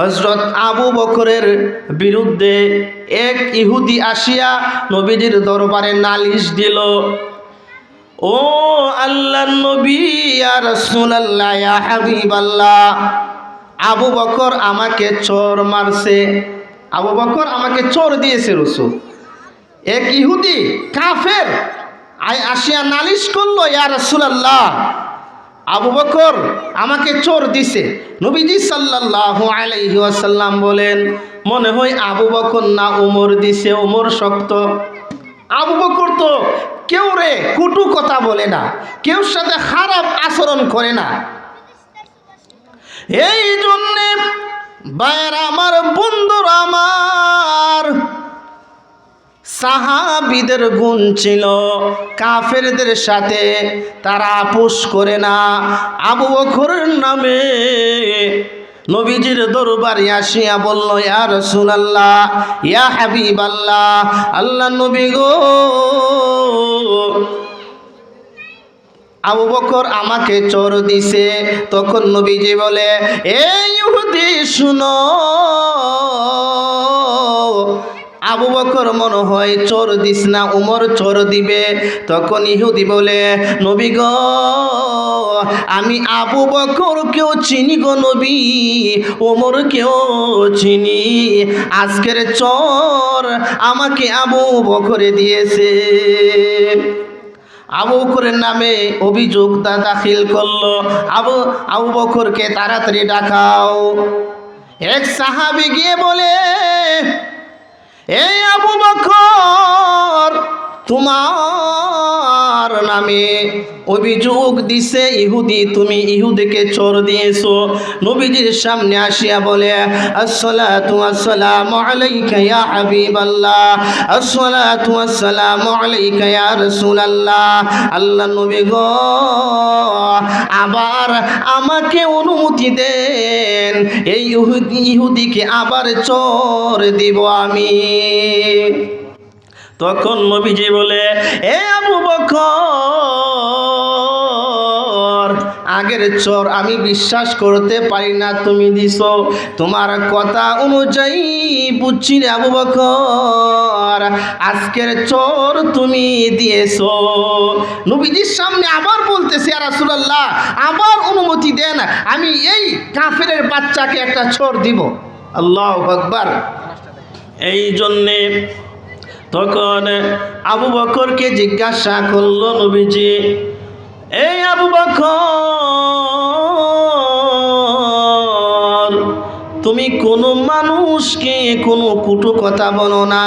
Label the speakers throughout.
Speaker 1: হজরত আবু বকরের বিরুদ্ধে এক ইহুদি আসিয়া নবীজির দরবারে নালিশ দিল, ও আল্লাহ নবী, ইয়া হাবিবাল্লাহ, আবু বকর আমাকে চোর মারছে। আবু বকর আমাকে চোর দিয়েছে রসুল। এক ইহুদি, কাফের আসিয়া নালিশ করল, ইয়া রাসূলুল্লাহ আবু বকর আমাকে চোর দিছে। নবীজি সাল্লাহ আলাইসাল্লাম বলেন, মনে হয় আবু বকর না উমর দিছে, উমর শক্ত। আবু বকর তো কেউ রে কুটু কথা বলে না কেউ সাথে খারাপ আচরণ করে না। এই জন্যে সাহাবিদের গুণ ছিল। কাফেরদের সাথে তারা আপোষ করে না। আবু বকরের নামে নবীজির দরবারে আসিয়া বলল, ইয়া রাসূলুল্লাহ, ইয়া হাবিবাল্লাহ, আল্লাহ নবী গো। আবু বকর আমাকে চোর দিছে। তখন নবীজি বলে এই ইহুদি, শুনো। আবু বকর মনে হয়, চোর দিস না, উমর চোর দিবে। তখন ইহুদি বলে, নবী গো, আমি আবু বকর কেউ চিনি গো নবী ওমর কেউ চিনি। আজকের চোর আমাকে আবু বকরে দিয়েছে। আবু বকরের নামে অভিযোগ দাখিল করল। আবু আবু বকরকে তাড়াতাড়ি ডাকাও। এক সাহাবি গিয়ে বলে এই আবু বকর তোমার নামে অভিযোগ দিছে, ইহুদি, তুমি ইহুদিকে চোর দিয়েছ। নবীজির সামনে আসিয়া বলে আল্লাহ নবী আবার আমাকে অনুমতি দেন। এই ইহুদি, ইহুদিকে আবার চোর দিব আমি। তখন নবীজি বলে, এ আবু বকর, আগের চোর আমি বিশ্বাস করতে পারি না, তুমি দিছো। তোমার কথা অনুযায়ী বুঝছি রে আবু বকর, আজকের চোর তুমি দিয়েছ। নবীজির সামনে আবার বলতেছে আর রাসূলুল্লাহ, আবার অনুমতি দেন, আমি এই কাফের বাচ্চাকে একটা চোর দিব। আল্লাহ আকবার। এই জন্যে তখন আবু বকরকে জিজ্ঞাসা করল নবীজি এই আবু বকর তুমি কোনো মানুষকে কোনো কুটু কথা বলো না।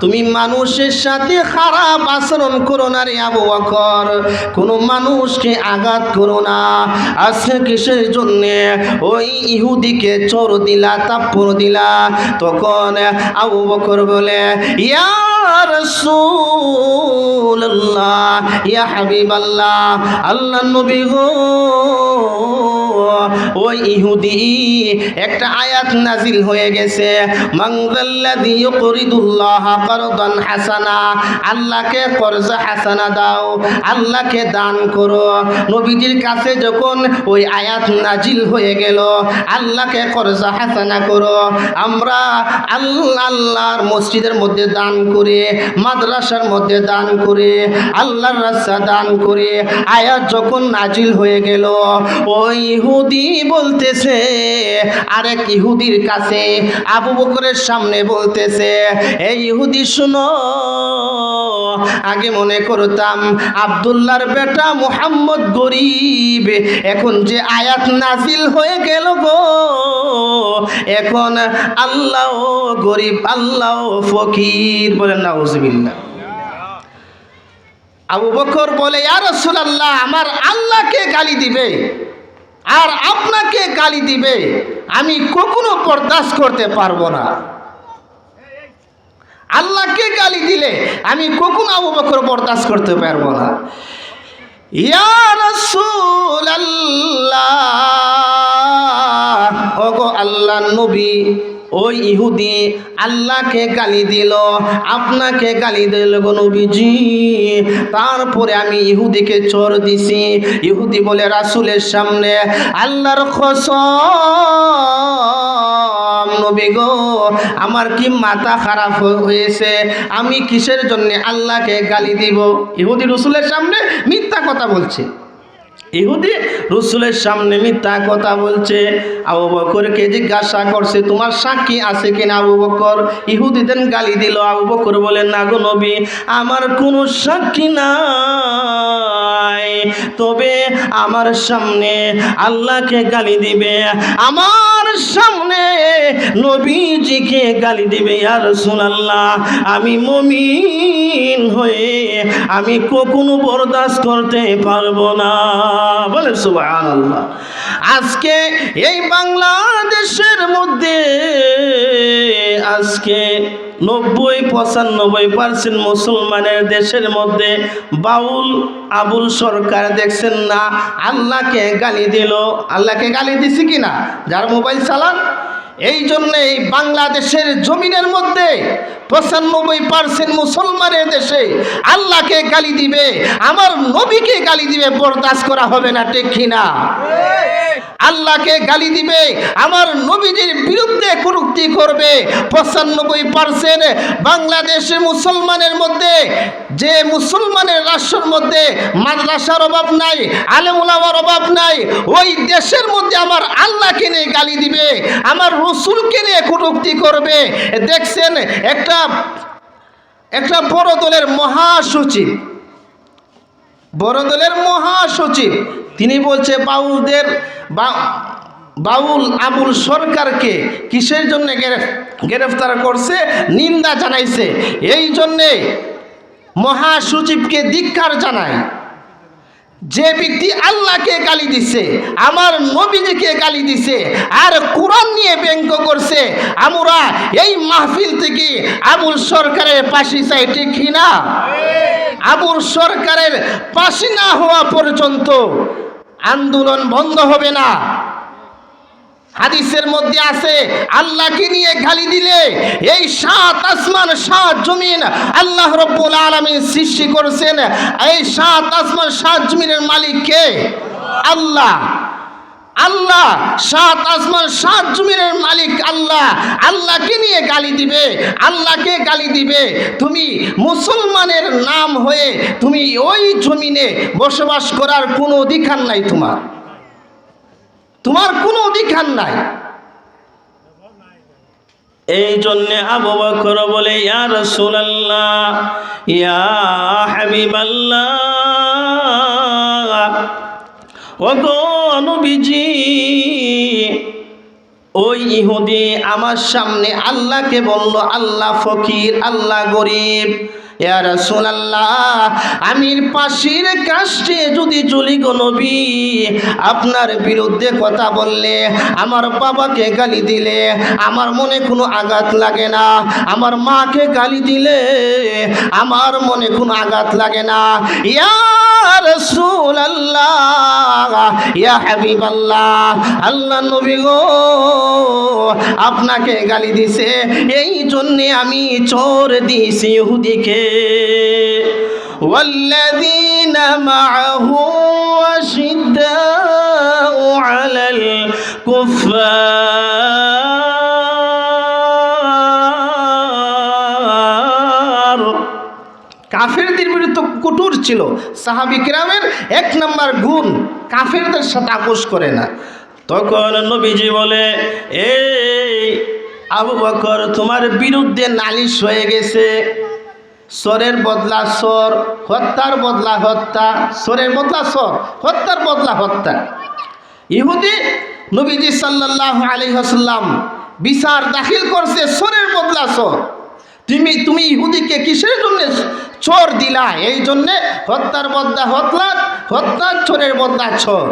Speaker 1: তুমি মানুষের সাথে খারাপ আচরণ করো না রে আবু বকর। কোনো মানুষকে আঘাত করো না। আজকে কিসের জন্যে? ওই ইহুদিকে চোর দিলা, তাপ্পর দিলা। তখন আবু বকর বলে, ইয়া রাসূলুল্লাহ, ইয়া হাবিবাল্লাহ, আল্লাহ নবী গো ওই ইহুদি, একটা আয়াত নাজিল হয়ে গেছে মাংদাল্লাযী ইউকরিদুল্লাহ কারদান হাসানা আল্লাহকে কর্জা হাসানা দাও, আল্লাহকে দান করো। নবীজির কাছে যখন ওই আয়াত নাজিল হয়ে গেল, আল্লাহকে কর্জা হাসানা করো। আমরা আল্লাহ, আল্লাহর মসজিদের মধ্যে দান করে মাদ্রাসার মধ্যে দান করে, আল্লাহর রাস্তা দান করে, আয়াত যখন নাজিল হয়ে গেল ওই ইহুদি বলতেছে, আরেক ইহুদির কাছে আবু বকরের সামনে বলতেছে এই ইহুদি শুনো, আগে মনে করতাম আবদুল্লাহর বেটা মোহাম্মদ গরিব, এখন যে আয়াত নাজিল হয়ে গেল গো, এখন আল্লাহ গরিব, আল্লাহ ফকির বলেন না আবু বকর বলে আর রাসূলুল্লাহ, আমার আল্লাহকে গালি দিবে আর আপনাকে গালি দিবে, আমি কখনো বরদাস্ত করতে পারব না। আল্লাহকে গালি দিলে আমি কখনো আবু বকর বরদাস্ত করতে পারব না। ইয়া রাসূলুল্লাহ, ওগো আল্লাহ নবী ওই ইহুদি আল্লাহকে গালি দিল, আপনাকে গালি দিল গো নবীজি। তারপরে আমি ইহুদিকে চোর দিছি। ইহুদি বলে, রাসুলের সামনে, আল্লাহর খসম নবী গো, আমার কি মাথা খারাপ হয়েছে? আমি কিসের জন্য আল্লাহকে গালি দিব? ইহুদি রসুলের সামনে মিথ্যা কথা বলছে। ইহুদি রসুলের সামনে মিথ্যা কথা বলছে। আবু বকরকে জিজ্ঞাসা করছে, তোমার সাক্ষী আছে কিনা আবু বকর? ইহুদিদের গালি দিল। আবু বকর বলেন না গো নবী, আমার কোনো সাক্ষী নাই। তবে আমার সামনে আল্লাহকে গালি দিবে। আমার সামনে নবীজিকে গালি দিবে আর আল্লাহ আমি মমিন হয়ে আমি কখনো বরদাস্ত করতে পারব না। বলে সুবাহ আজকে এই বাংলাদেশের মধ্যে আজকে নব্বই, পঁচানব্বই পার্সেন্ট মুসলমানের দেশের মধ্যে বাউল, আবুল সরকার দেখছেন না, আল্লাহকে গালি দিল। আল্লাহকে গালি দিছি কিনা? যার মোবাইল চালান? এই জন্যে এই বাংলাদেশের জমিনের মধ্যে পঁচানব্বই পার্সেন্ট মুসলমানের দেশে আল্লাহকে গালি দিবে, আমার নবীকে গালি দিবে, বরদাস্ত করা হবে না, ঠিক কিনা? আল্লাহকে গালি দিবে, আমার নবীজির বিরুদ্ধে কুরুক্তি করবে। পঁচানব্বই পার্সেন্ট বাংলাদেশে মুসলমানের মধ্যে, যে মুসলমানের রাষ্ট্রের মধ্যে মাদ্রাসার অভাব নাই আলেমুলামার অভাব নাই, ওই দেশের মধ্যে আমার আল্লাহকে নিয়ে গালি দিবে, আমার রসুলকে নিয়ে কুটুক্তি করবে। দেখছেন, একটা একটা একটা বড় দলের মহাসচিব, বড় দলের মহাসচিব, তিনি বলছে বাউলদের বাউল আবুল সরকারকে কিসের জন্য গ্রেফতার করছে? নিন্দা জানাইছে। এই জন্যে মহাসচিবকে দীক্ষার জানায়। যে ব্যক্তি আল্লাহকে গালি দিছে, আমার নবীজিকে গালি দিছে, আর কোরআন নিয়ে ব্যঙ্গ করছে, আমরা এই মাহফিল থেকে আবুল সরকারের পাশি চাই, ঠিক না? আবুল সরকারের পাশি না হওয়া পর্যন্ত আন্দোলন বন্ধ হবে না। হাদিসের মধ্যে আছে, আল্লাহকে নিয়ে গালি দিলে এই সাত আসমান, সাত জমিন আল্লাহ রব্বুল আলামিন সৃষ্টি করেছেন। এই সাত আসমান, সাত জমিনের মালিক কে? আল্লাহ। আল্লাহ, সাত আসমান, সাত জমিনের মালিক আল্লাহ। আল্লাহকে নিয়ে গালি দিবে, আল্লাহকে গালি দিবে। তুমি মুসলমানের নাম হয়ে তুমি ওই জমিনে বসবাস করার কোনো অধিকার নাই তোমার। তোমার কোনো অধিকার নাই। এই জন্যে আবু বকর বলে, ইয়া রাসূলুল্লাহ, ইয়া হাবিবাল্লাহ। নবীজি ওই ইহুদি আমার সামনে আল্লাহকে বলল আল্লাহ ফকির আল্লাহ গরিব। আমির পাশের কাষ্টে যদি চলি গো নবী, আপনার বিরুদ্ধে কথা বললে, আমার বাবাকে গালি দিলে, আমার মনে কোনো আঘাত লাগে না, আমার মাকে গালি দিলে, আমার মনে কোনো আঘাত লাগে না। ইয়া রাসূলুল্লাহ, ইয়া হাবিবাল্লাহ, আল্লাহ নবী গো, আপনাকে গালি দিছে, এই জন্যে আমি চোর দিয়েছি ইহুদিকে। والذين معه أشداء على الكفار কাফেরদের বিরুদ্ধে কঠোর ছিল সাহাবি কিরামের এক নম্বর গুণ কাফেরদের সাথে আপোষ করে না তখন নবীজি বলে এই আবু বকর তোমার বিরুদ্ধে নালিশ হয়ে গেছে সরের বদলা সর হত্যার বদলা হত্যা সরের বদলা সর হত্যার বদলা হত্যা। ইহুদি নবীজি সাল্লাল্লাহু আলাইহি ওয়াসাল্লাম বিচার দাখিল করছে সরের বদলা সর তুমি তুমি ইহুদিকে কিসের জন্য চোর দিলা? এই জন্যে হত্যার বদলা হত্যা হত্যার চোরের বদলা চোর।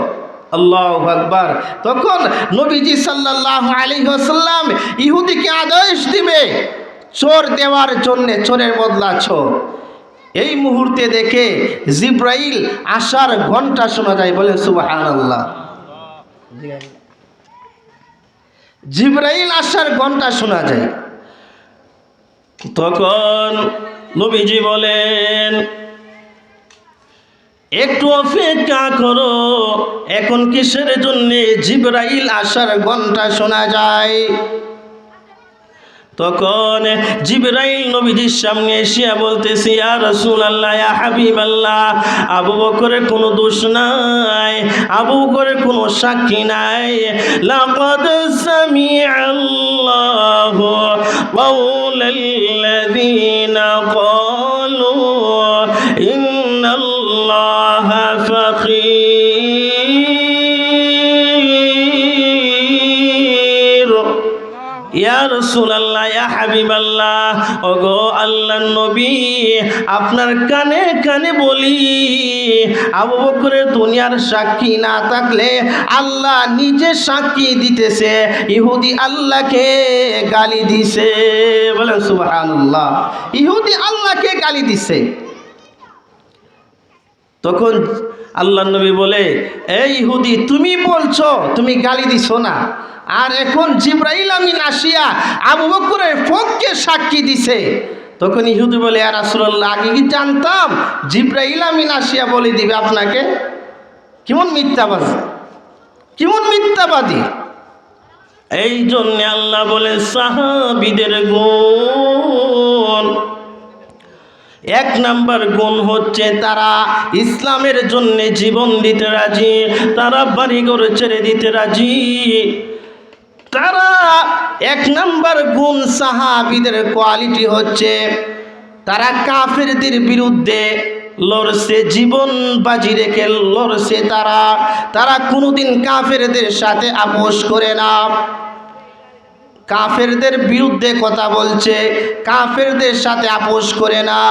Speaker 1: আল্লাহ আকবার। তখন নবীজি সাল্লাল্লাহু আলাইহি ওয়াসাল্লাম ইহুদিকে আদেশ দিবে। চোর দেওয়ার জন্যে চোরের বদলা চোর। এই মুহূর্তে দেখে জিব্রাইল আসার ঘণ্টা শোনা যায়, বলে সুবহানাল্লাহ। জিব্রাইল আসার ঘণ্টা শোনা যায়। তখন নবীজি বলেন, একটু অপেক্ষা করো, এখন কিসের জন্যে জিব্রাইল আসার ঘণ্টা শোনা যায়?
Speaker 2: তখন জিবরাইল নবীজির সামনে এসিয়া বলতেছি, ইয়া রাসূলুল্লাহ, ইয়া হাবিবাল্লাহ, আবু বকরের কোনো দোষ নাই, আবু বকরের কোনো সাক্ষী নাই। লাকাদ সামিআল্লাহু কাওলাল্লাযীনা ক্বালু ইন্নাল্লাহা ইয়া রাসূলুল্লাহ, ইয়া হাবিবাল্লাহ, ওগো নবী, আপনার কানে কানে বলি, আবু বকরের দুনিয়ার সাক্ষী না থাকলে আল্লাহ নিজে সাক্ষী দিতেছে, ইহুদি আল্লাহকে গালি দিছে, বলেন সুবহানাল্লাহ,
Speaker 1: ইহুদি আল্লাহকে গালি দিছে।
Speaker 2: তখন আল্লাহ নবী বলে
Speaker 1: এই ইহুদি, তুমি বলছো, তুমি গালি দিছো না? আর এখন জিব্রাইল আমিন আসিয়া আবু বকরের পক্ষে সাক্ষী দিছে। তখন ইহুদি বলে আর রাসূলুল্লাহ, আগে কি জানতাম জিব্রাইল আমিন আসিয়া বলে দিবে আপনাকে? কেমন মিথ্যাবাদী? কেমন মিথ্যাবাদী?
Speaker 2: এই জন্য আল্লাহ বলে, সাহাবিদের গুণ। এক নাম্বার গুণ হচ্ছে তারা ইসলামের জন্য জীবন দিতে রাজি, তারা বাড়িঘর ছেড়ে দিতে রাজি।
Speaker 1: তারা এক নাম্বার গুণ সাহাবিদের কোয়ালিটি হচ্ছে তারা কাফেরদের বিরুদ্ধে লড়ছে, জীবন বাজি রেখে লড়ছে তারা। তারা কোনোদিন কাফেরদের সাথে আপোষ করে না। কাফেরদের বিরুদ্ধে কথা বলছে, কাফেরদের সাথে আপোষ করে না।